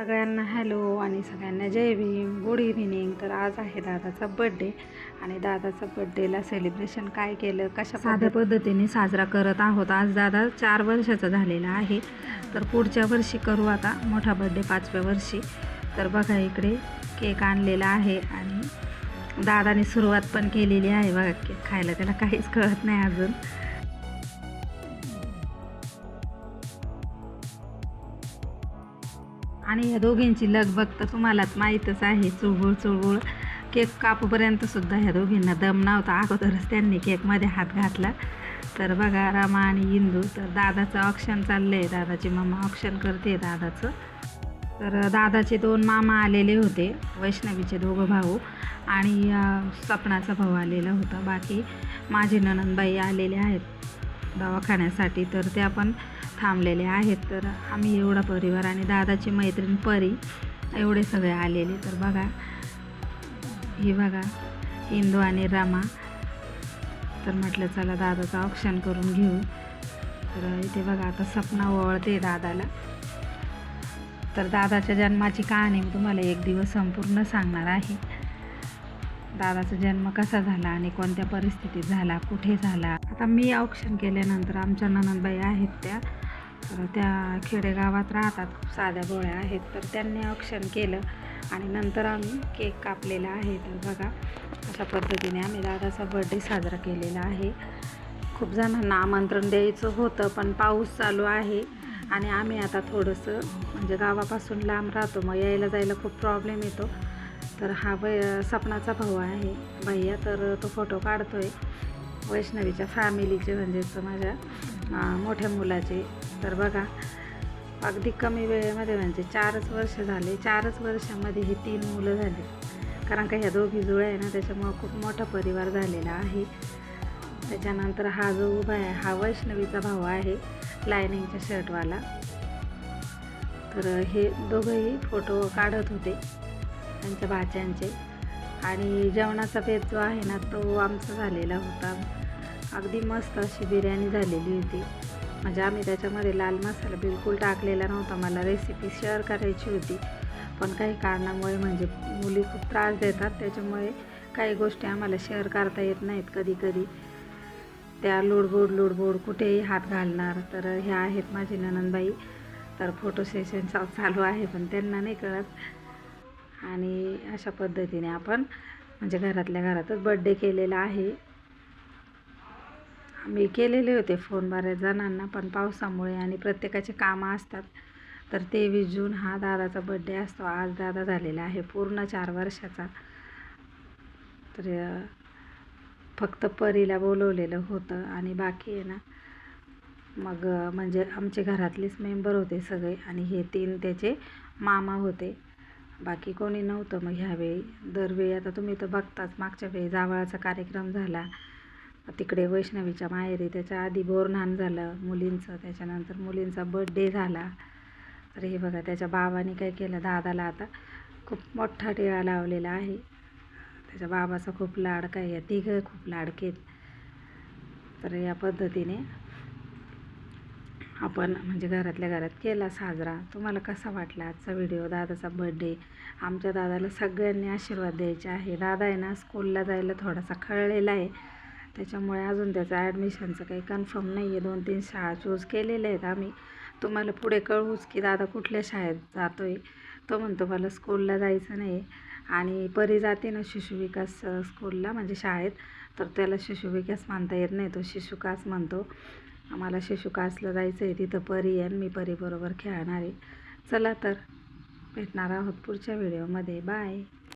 सगळ्यांना हॅलो आणि सगळ्यांना जय भीम गुड इव्हिनिंग. तर आज आहे दादाचा बड्डे आणि दादाचा बड्डेला सेलिब्रेशन काय केलं? कशा साध्या पद्धतीने साजरा करत आहोत. आज दादा चार वर्षाचा झालेला आहे. तर पुढच्या वर्षी करू आता. मोठा बड्डे पाचव्या वर्षी. तर बघा इकडे केक आणलेला आहे आणि दादाने सुरुवात पण केलेली आहे. बघा केक खायला त्याला काहीच कळत नाही अजून. आणि या दोघींची लगबग तर तुम्हालाच माहीतच आहे. चुळबुळ चुळबुळ केक कापूपर्यंत सुद्धा ह्या दोघींना दम नव्हता. अगोदरच त्यांनी केकमध्ये हात घातला. तर बघा रामा आणि इंदू तर दादाचं ऑप्शन चाललं आहे दादाची मम्मा ऑप्शन करते दादाचं. तर दादाचे दोन मामा आलेले होते वैष्णवीचे दोघं भाऊ. आणि सपनाचा भाऊ आलेला होता. बाकी माझे ननंदबाई आलेले आहेत. दवाखान्यासाठी तर त्या पण थांबलेले आहेत. तर आम्ही एवढा परिवार आणि दादाची मैत्रीण परी एवढे सगळे आलेले. तर बघा हे बघा इंदू आणि रमा. तर म्हटलं चला दादाचं ऑप्शन करून घेऊ. तर इथे बघा आता सपना ओळते दादाला. तर दादाच्या जन्माची कहाणी मी तुम्हाला एक दिवस संपूर्ण सांगणार आहे. दादाचा जन्म कसा झाला आणि कोणत्या परिस्थितीत झाला कुठे झाला? आता मी औक्षण केल्यानंतर आमच्या ननंदबाई आहेत त्या. तर त्या खेडेगावात राहतात खूप साध्या गोळ्या आहेत. तर त्यांनी औक्षण केलं आणि नंतर आम्ही केक कापलेला आहे. तर बघा अशा पद्धतीने आम्ही दादाचा बड्डे साजरा केलेला आहे. खूप जणांना आमंत्रण द्यायचं होतं पण पाऊस चालू आहे आणि आम्ही आता थोडंसं म्हणजे गावापासून लांब राहतो मग यायला जायला खूप प्रॉब्लेम येतो. तर हा वै सपनाचा भाऊ आहे. भैया तर तो फोटो काढतो आहे वैष्णवीच्या फॅमिलीचे म्हणजेच माझ्या मोठ्या मुलाचे. तर बघा अगदी कमी वेळेमध्ये म्हणजे चारच वर्ष झाले. चारच वर्षामध्ये हे तीन मुलं झाली. कारण का ह्या दोघी जुळ्या आहे ना त्याच्यामुळं खूप मोठा परिवार झालेला आहे. त्याच्यानंतर हा जो उभा आहे हा वैष्णवीचा भाऊ आहे लायनिंगच्या शर्टवाला. तर हे दोघंही फोटो काढत होते. त्यांच्या भाच्यांचे. आणि जेवणाचा पेज जो आहे ना तो आमचा झालेला होता. अगदी मस्त अशी बिर्याणी झालेली होती. म्हणजे आम्ही त्याच्यामध्ये लाल मसाला बिलकुल टाकलेला नव्हता. मला रेसिपी शेअर करायची होती. पण काही कारणामुळे म्हणजे मुली खूप त्रास देतात. त्याच्यामुळे काही गोष्टी आम्हाला शेअर करता येत नाहीत कधी कधी त्या लोडबोड लोडबोड कुठेही हात घालणार. तर ह्या आहेत माझी ननंदबाई. तर फोटो सेशन चालू आहे पण त्यांना नाही कळत. आणि अशा पद्धतीने आपण म्हणजे घरातल्या घरातच बड्डे केलेला आहे. आम्ही केलेले होते फोन बऱ्याच जणांना पण पावसामुळे आणि प्रत्येकाचे कामं असतात. तर तेवीस जून हा दादाचा बड्डे असतो. आज दादा झालेला आहे पूर्ण चार वर्षाचा. तर फक्त परीला बोलवलेलं होतं आणि बाकी आहे ना मग म्हणजे आमचे घरातलेच मेंबर होते सगळे आणि हे तीन त्याचे मामा होते. बाकी कोणी नव्हतं. मग ह्यावेळी दरवेळी आता तुम्ही तर बघताच मागच्या वेळी जावळाचा कार्यक्रम झाला. तिकडे वैष्णवीच्या माहेरी त्याच्या आधी बोरनान झालं मुलींचं त्याच्यानंतर मुलींचा बड्डे झाला. तर हे बघा त्याच्या बाबाने काय केलं? दादाला आता खूप मोठा टिळा लावलेला आहे. त्याच्या बाबाचा खूप लाडका आहे या तिघं खूप लाडकेत तर या पद्धतीने आपण म्हणजे घरातल्या घरात केला साजरा तुम्हाला कसा वाटला आजचा व्हिडिओ दादाचा बड्डे आमच्या दादाला सगळ्यांनी आशीर्वाद द्यायचे आहे. दादा आहे ना स्कूलला जायला थोडासा खळलेला आहे. त्याच्यामुळे अजून त्याचं ॲडमिशनचं काही कन्फर्म नाही आहे दोन तीन शाळा चूज केलेल्या आहेत आम्ही. तुम्हाला पुढे कळवूच की दादा कुठल्या शाळेत जातो आहे तो म्हणतो मला स्कूलला जायचं नाही. आणि परी जाते ना शिशुविकास स्कूलला म्हणजे शाळेत. तर त्याला शिशुविकास मानता येत नाही. तो शिशुकास म्हणतो. आम्हाला शिशुकासला जायचं आहे तिथं परी आहे आणि मी परीबरोबर खेळणार आहे. चला तर भेटणार आहोत पुढच्या व्हिडिओमध्ये. बाय.